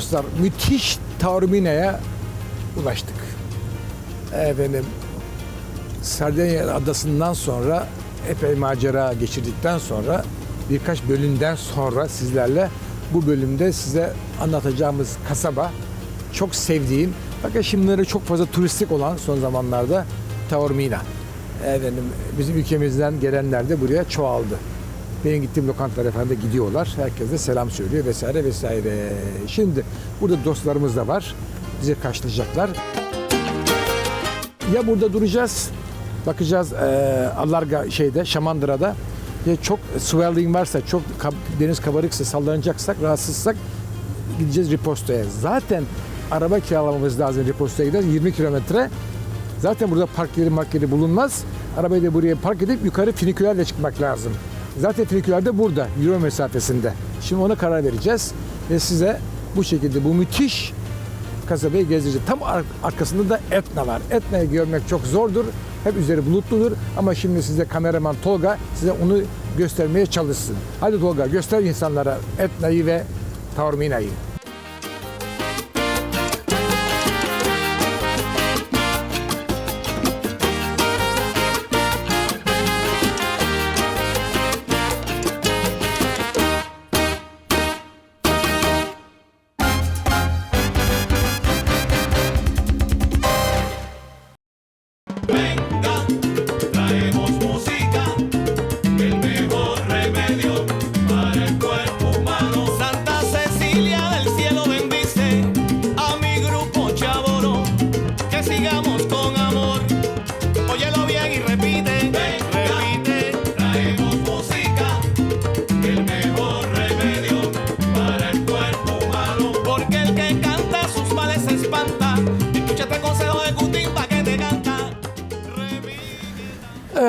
Dostlar, müthiş Taormina'ya ulaştık. Efendim, Sardinya adasından sonra epey macera geçirdikten sonra birkaç bölümden sonra sizlerle bu bölümde size anlatacağımız kasaba çok sevdiğim fakat şimdileri çok fazla turistik olan son zamanlarda Taormina. Efendim, bizim ülkemizden gelenler de buraya çoğaldı. Benim gittiğim lokantalara falan da gidiyorlar. Herkes de selam söylüyor vesaire vesaire. Şimdi burada dostlarımız da var. Bize karşılayacaklar. Ya burada duracağız. Bakacağız eee Allarga şeyde Şamandıra'da. Ya çok swelling varsa, çok kab- deniz kabarıksa, sallanacaksak, rahatsızsak gideceğiz Riposto'ya. Zaten araba kiralamamız lazım Riposto'ya gider 20 kilometre. Zaten burada park yeri mark yeri bulunmaz. Arabayı da buraya park edip yukarı finikülerle çıkmak lazım. Zaten finiküler de burada, euro mesafesinde. Şimdi ona karar vereceğiz ve size bu şekilde bu müthiş kasabayı gezdireceğiz. Tam ar- arkasında da Etna var. Etna'yı görmek çok zordur. Hep üzeri bulutludur. Ama şimdi size kameraman Tolga size onu göstermeye çalışsın. Hadi Tolga göster insanlara Etna'yı ve Taormina'yı.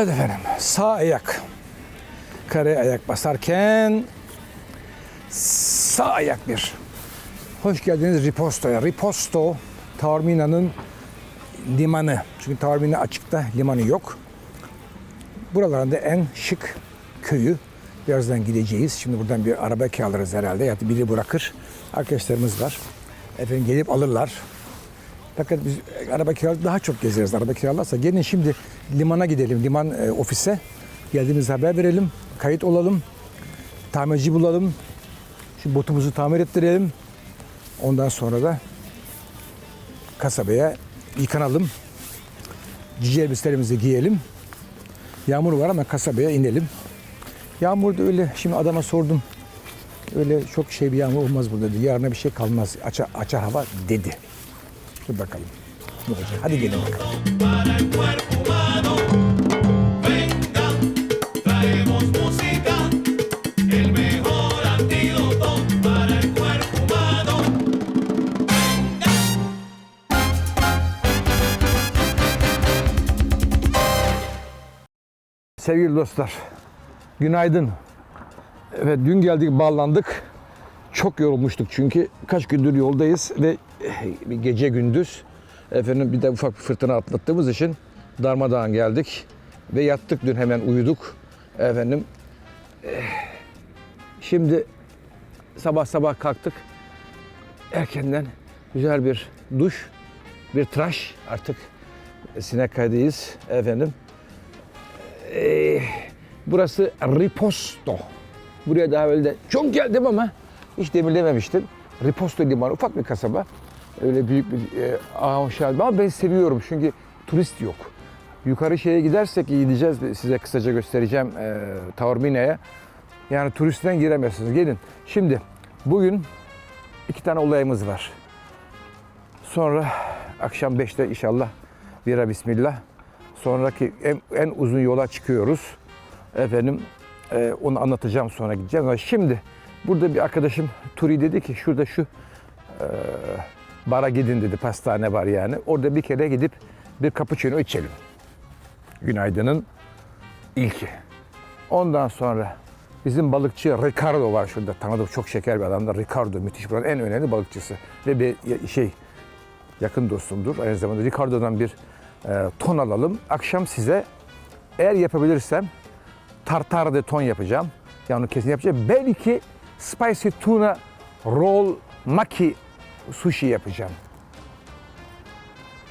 Evet efendim sağ ayak. Kare ayak basarken sağ ayak bir. Hoş geldiniz Riposto'ya. Riposto Taormina'nın limanı. Çünkü Taormina açıkta limanı yok. Buralarda en şık köyü. Birazdan gideceğiz. Şimdi buradan bir araba kiralarız herhalde. Ya da biri bırakır. Arkadaşlarımız var. Efendim gelip alırlar. Fakat biz araba kiralık daha çok gezeriz. Araba kiralarsa gelin şimdi limana gidelim. Liman e, ofise. Geldiğimizi haber verelim. Kayıt olalım. Tamirci bulalım. Şu botumuzu tamir ettirelim. Ondan sonra da kasabaya yıkanalım. Cici elbiselerimizi giyelim. Yağmur var ama kasabaya inelim. Yağmur da öyle şimdi adama sordum. Öyle çok şey bir yağmur olmaz burada dedi. Yarına bir şey kalmaz. Aça, aça hava dedi. Dur bakalım. Hadi gelin bakalım. Sevgili dostlar, günaydın. Evet, dün geldik, bağlandık. Çok yorulmuştuk çünkü kaç gündür yoldayız ve eh, gece gündüz efendim bir de ufak bir fırtına atlattığımız için darmadağın geldik ve yattık dün hemen uyuduk efendim. eh, Şimdi sabah sabah kalktık. Erkenden güzel bir duş, bir tıraş artık Sinekkaya'dayız efendim. Ee, burası Riposto. Buraya daha evvel de çok geldim ama hiç demirlememiştim. Riposto limanı ufak bir kasaba. Öyle büyük bir e, ahşap ama ben seviyorum çünkü turist yok. Yukarı şeye gidersek gideceğiz size kısaca göstereceğim e, Taormina'ya. Yani turistten giremezsiniz. Gelin. Şimdi bugün iki tane olayımız var. Sonra akşam 5'te inşallah bira bismillah. Sonraki en, en uzun yola çıkıyoruz. Efendim e, onu anlatacağım sonra gideceğim. Ama şimdi burada bir arkadaşım Turi dedi ki şurada şu e, bara gidin dedi. Pastane var yani. Orada bir kere gidip bir cappuccino içelim. Günaydın'ın ilki. Ondan sonra bizim balıkçı Ricardo var şurada. Tanıdım çok şeker bir adamdır. Ricardo müthiş buranın en önemli balıkçısı. Ve bir şey yakın dostumdur. Aynı zamanda Ricardo'dan bir e, ton alalım. Akşam size eğer yapabilirsem tartar de ton yapacağım. Yani kesin yapacağım. Belki spicy tuna roll maki sushi yapacağım.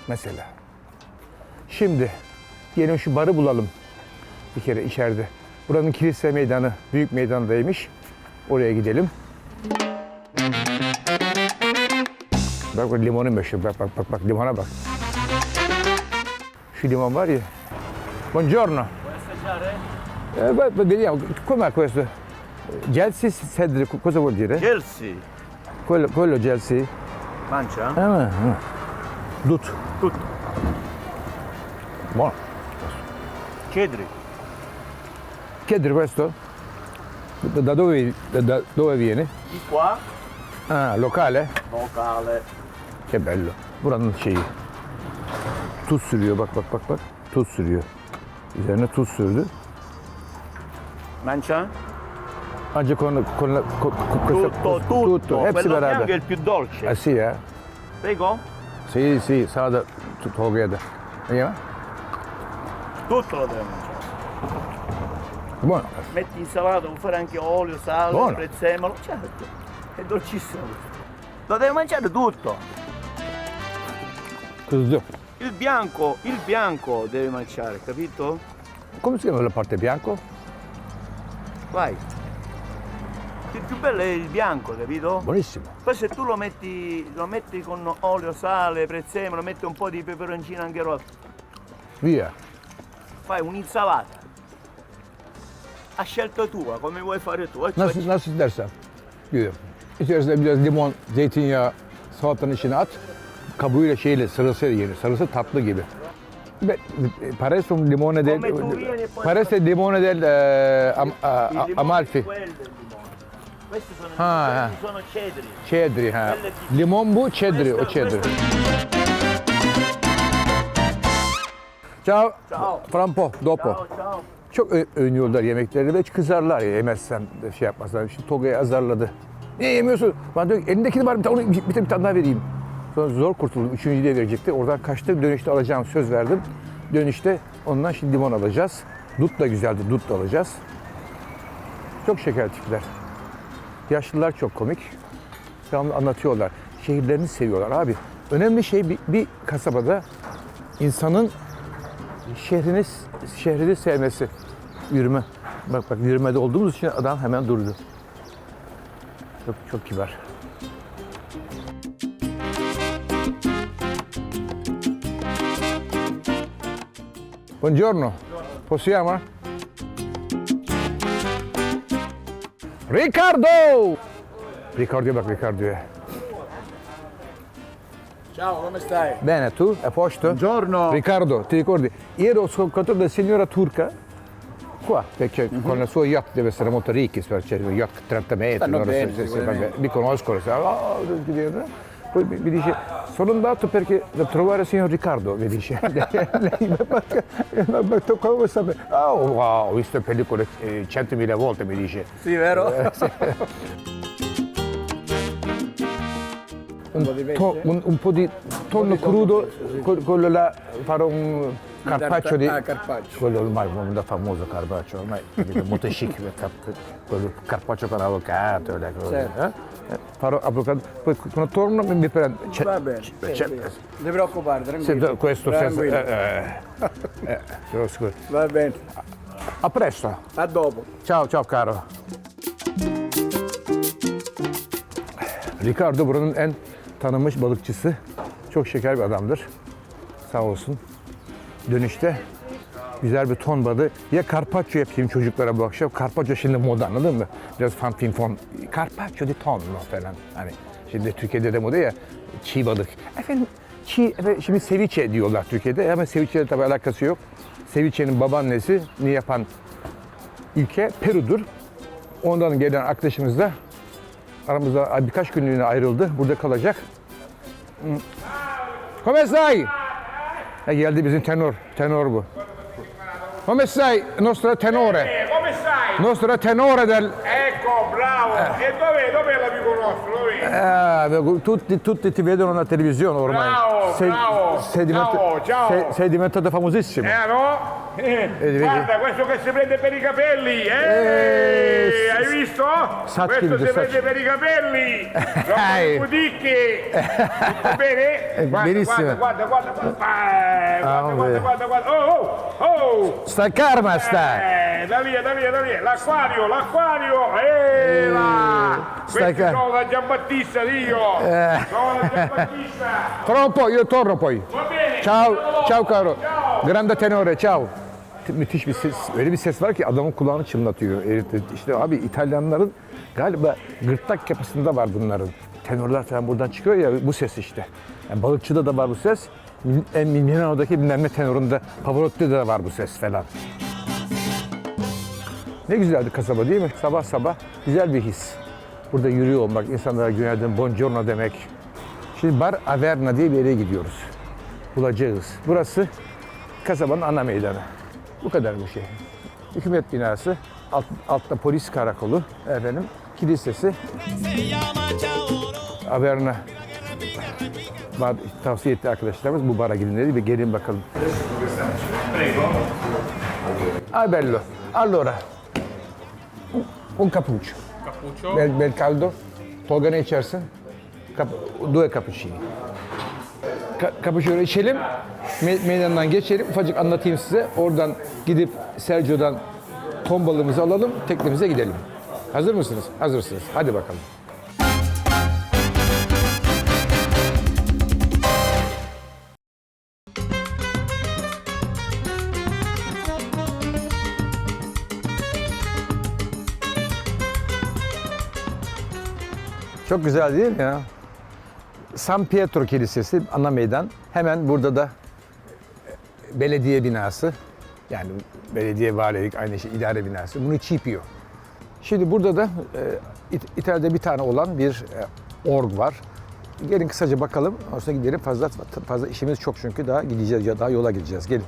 Mesela. Şimdi gelin şu barı bulalım. Bir kere içeride. Buranın kilise meydanı, büyük meydandaymış. Oraya gidelim. Bak bak limonu meşhur. Bak bak bak bak limona bak. Şu limon var ya. Buongiorno. Eh, beh, vediamo, com'è questo? Gelsi Cedri, cosa vuol dire? Chelsea, Quello, quello Gelsi? mancia? Ah, ah. Dut. Dut. Buono. Cedri, Chiedere questo? Da, dove, da- dove viene? di qua, Ah, locale? locale. Che bello. Buranın şeyi. Tuz sürüyor bak bak bak bak. Tuz sürüyor. Üzerine tuz sürdü. Mancia? Ancak con, con, la- con, con questa- Tutto, tutto. Hepsi Quello beraber. bianco è il più dolce. Ah, sì, eh? Prego? Sì, sì, sağda Tolga'ya da. Ya. Tutto lo deve mangiare. Buono. Metti insalata, puoi fare anche olio, sale, Buono. prezzemolo. Certo, è dolcissimo. Lo deve mangiare tutto. Kızdı. Il bianco, il bianco deve mangiare, capito? Come si chiama la parte bianco? Vai. Il più bello è il bianco, capito? Buonissimo. Poi se tu lo metti, lo metti con olio, sale, prezzemolo, metti un po' di peperoncino anche rotto, Via. Fai un'insalata. A scelta tua, come vuoi fare tu. Nasıl, nasıl dersen. Güzel. İçerisine biraz limon, zeytinyağı, salatanın içine at. Kabuğuyla şeyle sarısıyla yenir. Sarısı tatlı gibi. Beh, Paresso un limone del... E il limone del eh, am- a- Amalfi. Questi sono, Ah, sono cedri. Cedri di- Limon bu, cedri o Questo- cedri. questo- Ciao. Ciao. Franpo, dopo. Ciao, ciao. Çok ö- övünüyorlar yemekleri ve kızarlar ya yemezsen de şey yapmazlar. Şimdi Toga'yı azarladı. Niye yemiyorsun? Ben diyor ki, elindekini var bir tane, onu bir, bir, bir tane daha vereyim. Sonra zor kurtuldum. Üçüncüyü de verecekti. Oradan kaçtı. Dönüşte alacağım söz verdim. Dönüşte ondan şimdi limon alacağız. Dut da güzeldi. Dut da alacağız. Çok şeker tipler. Yaşlılar çok komik. Devamlı anlatıyorlar. Şehirlerini seviyorlar abi. Önemli şey bir, bir kasabada insanın şehrini şehrini sevmesi. Yürüme. Bak bak yürümede olduğumuz için adam hemen durdu. Çok çok kibar. Buongiorno. Possiamo? Riccardo! Riccardo'ya bak Riccardo'ya. Ciao, come stai? Bene, tu? A posto? Buongiorno. Riccardo, ti ricordi? Ieri ho scontato della signora turca qua, perché con il suo yacht deve essere molto ricchi, c'è un yacht 30 metri. Stanno loro bene, se- se- se- mi conoscono, sai, "Oh", poi mi mi dice, sono andato perché da trovare il signor Riccardo, mi dice. Lei, ma, ma, come sapere? Oh, wow, ho visto pellicole eh, centomila volte, mi dice. Sì, vero? Un, po' pesce? to- un- un po' di tonno crudo, que- quello là, fare un carpaccio di... Ah, carpaccio. Quello ormai è da famoso carpaccio, ormai capito, molto chic, quello carpaccio con avocado, le cose, Certo. eh? Eh, Farò avocado, poi quando torno mi prendo... c'è- Va bene. c'è- sì, c'è- sì. Non ti preoccupare, se- tranquillo. questo senza... Tranquillo. Eh, eh, eh, però scusa. Va bene. A presto, A dopo. ciao ciao caro. Ricardo buranın en tanınmış balıkçısı. Çok şeker bir adamdır. Sağ olsun. Dönüşte güzel bir ton balığı. Ya carpaccio yapayım çocuklara bu akşam. Carpaccio şimdi moda anladın mı? Biraz fan fin fon. Carpaccio di tonno falan. Hani şimdi Türkiye'de de moda ya çiğ balık. Efendim çiğ, efendim, şimdi ceviche diyorlar Türkiye'de ama ceviche ile tabii alakası yok. Ceviche'nin babaannesi ni yapan ülke Peru'dur. Ondan gelen arkadaşımız da aramızda birkaç günlüğüne ayrıldı. Burada kalacak. Come stai? Ha, geldi bizim tenor. Tenor bu. Come stai? Nostra tenore. Eh, come stai? Nostra tenore del... Ecco, bravo! bravo. E dov'è, dov'è l'amico nostro? Dov'è? Eh, tutti, tutti ti vedono alla televisione ormai. Bravo, bravo. sei diventa- Ciao, ciao. sei- sei diventato famosissimo. Eh no? Eh, guarda, questo che si prende per i capelli, eh? Eh, Hai visto? Sac questo si prende per i capelli. Eh. Roba boutique. Tutto bene? Eh, Guarda, benissimo. Guarda, guarda, guarda. guarda. Eh, Ah, guarda, guarda, guarda, guarda. Oh, oh, oh. Stai calma, stai. Eh, da lì, da lì, da lì. L'acquario, l'acquario. Eh, là. Questi sono da Giambattista, io. Eh. Sono da Giambattista. Tra un po' io torno poi. Ciao, Ciao. caro. Grande tenore, ciao. Müthiş bir ses, öyle bir ses var ki adamın kulağını çınlatıyor. İşte abi İtalyanların galiba gırtlak kapısında var bunların. Tenorlar falan buradan çıkıyor ya bu ses işte. Yani balıkçıda da var bu ses. Milano'daki bilmem ne tenorunda, Pavarotti'de de var bu ses falan. Ne güzeldi kasaba değil mi? Sabah sabah güzel bir his. Burada yürüyor olmak, insanlara günaydın, buongiorno demek. Şimdi Bar Averna diye bir yere gidiyoruz. Bulacağız. Burası kasabanın ana meydanı. Bu kadar bu şey. Hükümet binası, alt, altta polis karakolu, efendim, kilisesi. Averna bar, tavsiye etti arkadaşlarımız bu bara gidin dedi ve gelin bakalım. Ah bello. Allora, un cappuccio. Cappuccio? Bel, bel caldo. Tolga ne içersin? Kap, due cappuccini. Ka, cappuccino içelim. Me- meydandan geçelim. Ufacık anlatayım size. Oradan gidip Sergio'dan ton balığımızı alalım. Teknemize gidelim. Hazır mısınız? Hazırsınız. Hadi bakalım. Çok güzel değil mi ya? San Pietro Kilisesi ana meydan. Hemen burada da e, belediye binası. Yani belediye valilik aynı şey idare binası. Bunu Çipio. Şimdi burada da e, İt- İtalya'da bir tane olan bir e, org var. Gelin kısaca bakalım. Sonra gidelim. Fazla fazla işimiz çok çünkü daha gideceğiz ya daha yola gideceğiz. Gelin.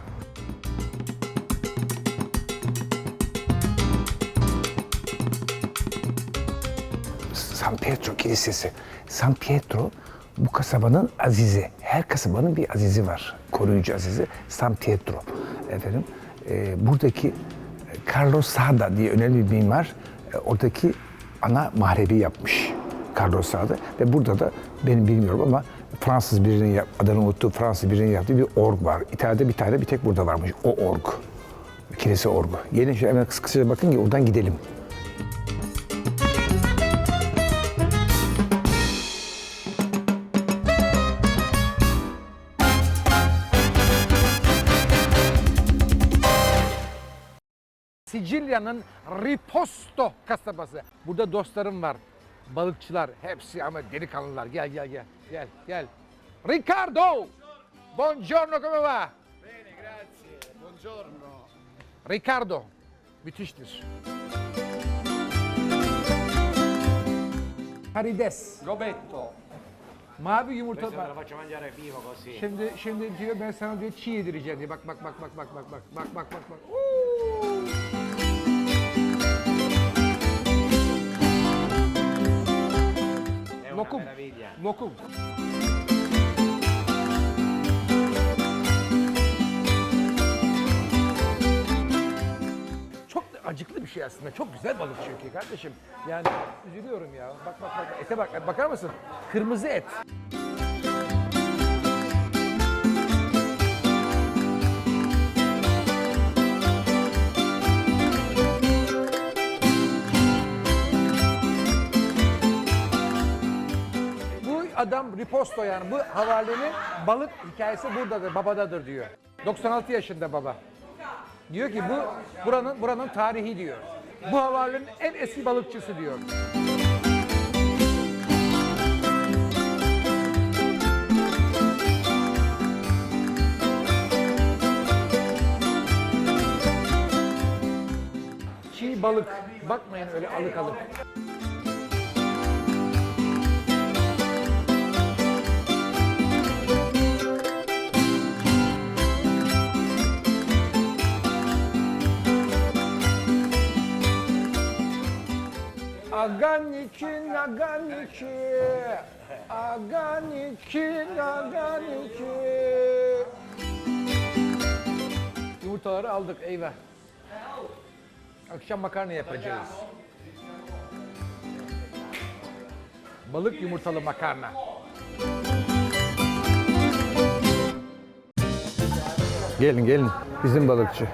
San Pietro Kilisesi. San Pietro bu kasabanın azizi. Her kasabanın bir azizi var. Koruyucu azizi. San Pietro. Efendim, e, buradaki e, Carlos Sada diye önemli bir mimar e, oradaki ana mahrebi yapmış. Carlos Sada. Ve burada da benim bilmiyorum ama Fransız birinin adını unuttum. Fransız birinin yaptığı bir org var. İtalya'da bir tane bir tek burada varmış. O org. Kilise orgu. Gelin şöyle hemen kısa kısaca bakın ki oradan gidelim. Sicilya'nın Riposto kasabası. Burada dostlarım var. Balıkçılar. Hepsi ama delikanlılar. Gel gel gel. Gel gel. Riccardo! Buongiorno come va? Bene, grazie. Buongiorno. Riccardo. Müthiştir. Karides. Gobetto. Mavi yumurta. Questo me lo faccio mangiare vivo così. Şimdi şimdi diyor ben sana diyor çiğ yedireceğim diye. Bak bak bak bak bak bak bak bak bak bak bak. Lokum. Çok acıklı bir şey aslında. Çok güzel balık çünkü kardeşim. Yani üzülüyorum ya. Bak bak bak. Ete bak. Bakar mısın? Kırmızı et. Adam riposto yani bu havalenin balık hikayesi buradadır, babadadır diyor. 96 yaşında baba. Diyor ki bu buranın buranın tarihi diyor. Bu havalenin en eski balıkçısı diyor. Çiğ balık. Bakmayın öyle alık alık. Aganiki, naganiki. Aganiki, naganiki. Yumurtaları aldık eyvah. Akşam makarna yapacağız. Balık yumurtalı makarna. Gelin gelin. Bizim balıkçı.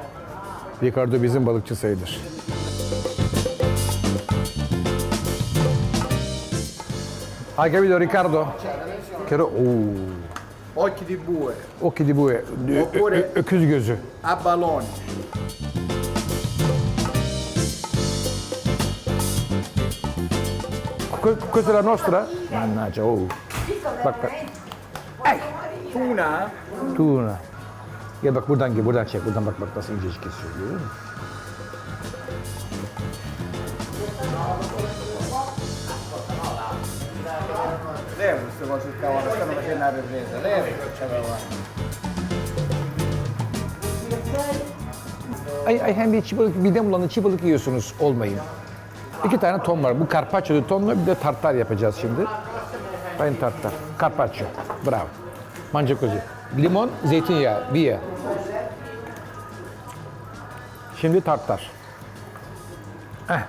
Ricardo bizim balıkçı sayılır. Hai capito Riccardo? Che ro- oh, Occhi di bue, occhi di bue, ö- Oppure- ö- öküz gözü. a balloni. Que- Questa è la nostra? Mannaggia, oh. Bak. Tuna, Tuna. Gel bak buradan gel, buradan çek. Buradan bak bak nasıl incecik kesiyor görüyor musun? Lei queste cose il cavolo, stanno facendo la ripresa, lei che faceva Ay, ay hem bir çiğ balık, midem bulandı çiğ balık yiyorsunuz olmayın. İki tane ton var. Bu carpaccio tonla bir de tartar yapacağız şimdi. Ayın tartar. Carpaccio. Bravo. Manca così. Limon, zeytinyağı, via. Şimdi tartar. Eh.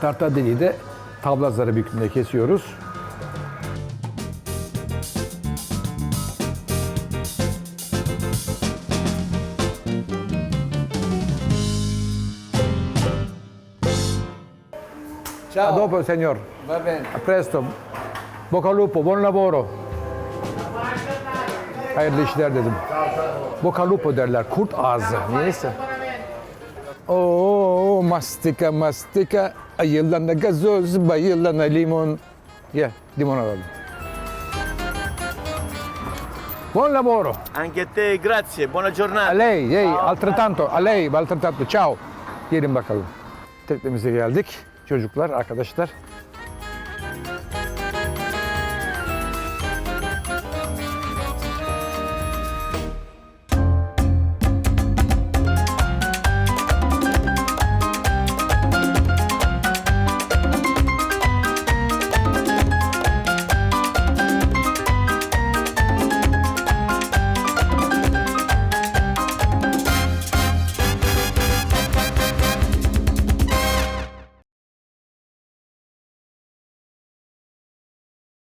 Tartar dediği de tabla zarı büyüklüğünde kesiyoruz. A Ciao, dopo, signor. va bene. A presto. Bocca al lupo, buon lavoro. Hayırlı işler dedim. Bocca al lupo derler, kurt ağzı. Neyse. Oo, mastika mastika, ayılana gazoz, bayılana limon. Gel, limon alalım. Buon lavoro. Anche a te, grazie, buona A giornata. lei, lei, altrettanto, a lei, altrettanto. Ciao. Gelin bakalım. Teknemize geldik. Çocuklar, arkadaşlar.